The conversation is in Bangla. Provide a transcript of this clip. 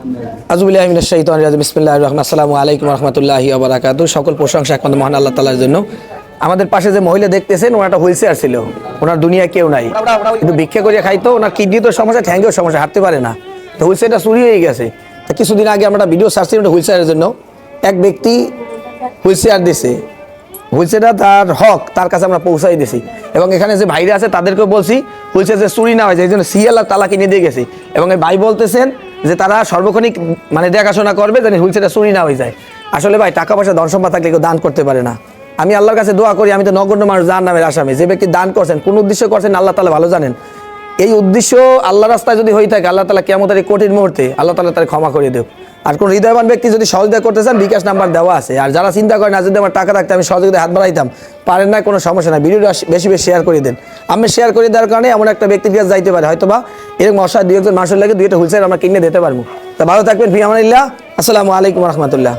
আজুবিল্লাহ শাহিতান রাজ বিসমিল্লাহ রহমান আসসালামু আলাইকুম রহমতুল্লাহি আবরাকাতু সকল প্রশংসা একমাত্র মহান আল্লাহ তালার জন্য। আমাদের পাশে যে মহিলা দেখতেছেন ওনার হুইল চেয়ার ছিল। ওনার দুনিয়া কেউ নাই। কিন্তু ভিক্ষা করে খাইতো, ওনার কিডনি তো সমস্যা, ঠ্যাঙ্গেও সমস্যা, হাঁটতে পারে না। তো হুইল চেয়ারটা চুরি হয়ে গেছে। তো কিছুদিন আগে আমরা ভিডিও সার্চ করি হুইল চেয়ারের জন্য। এক ব্যক্তি হুইল চেয়ার দিছে। হুইলচেয়ারটা তার হক, তার কাছে আমরা পৌঁছাই দিছি। এবং এখানে যে ভাইরা আছে, তাদেরকেও বলছি, হুইলচেয়ার যে চুরি না হয় এই জন্য সিএল আর তালা কিনে দিয়ে গেছি। এবং এই ভাই বলতেছেন যে তারা সর্বক্ষণিক মানে দেখাশোনা করবে যেন হুইলচেয়ারটা চুরি না হয়ে যায়। আসলে ভাই, টাকা পয়সা, ধন সম্পদ থাকলে কেউ দান করতে পারে না। আমি আল্লাহর কাছে দোয়া করি, আমি তো নগণ্য মানুষ, যার নামের আসামি। যে ব্যক্তি দান করছেন, কোন উদ্দেশ্য করছেন, আল্লাহ তালা ভালো জানেন। এই উদ্দেশ্য আল্লাহ রাস্তায় যদি হয়ে থাকে, আল্লাহ তালা কেমন এই কঠিন মুহূর্তে আল্লাহ তালা তার ক্ষমা করে দেব আর কোন হৃদয়বান ব্যক্তি যদি সহযোগিতা করতে চান, বিকাশ নাম্বার দেওয়া আছে। আর যারা চিন্তা করেন না, যদি আমার টাকা থাকতে আমি সহযোগিতা হাত বাড়াইতাম, পারেন না, কোনো সমস্যা না ভিডিওটা বেশি বেশি শেয়ার করে দেন। আমি শেয়ার করে দেওয়ার কারণে এমন একটা ব্যক্তির কাছে যাইতে পারে। হয়তো বা এরকম অসহায় দুই একজন মানুষের লাগে দুইটা হুলসেল আমরা কিনে দিতে পারব। তা ভালো থাকবেন ফি আমানিল্লাহ আসসালামু আলাইকুম রহমতুল্লাহ।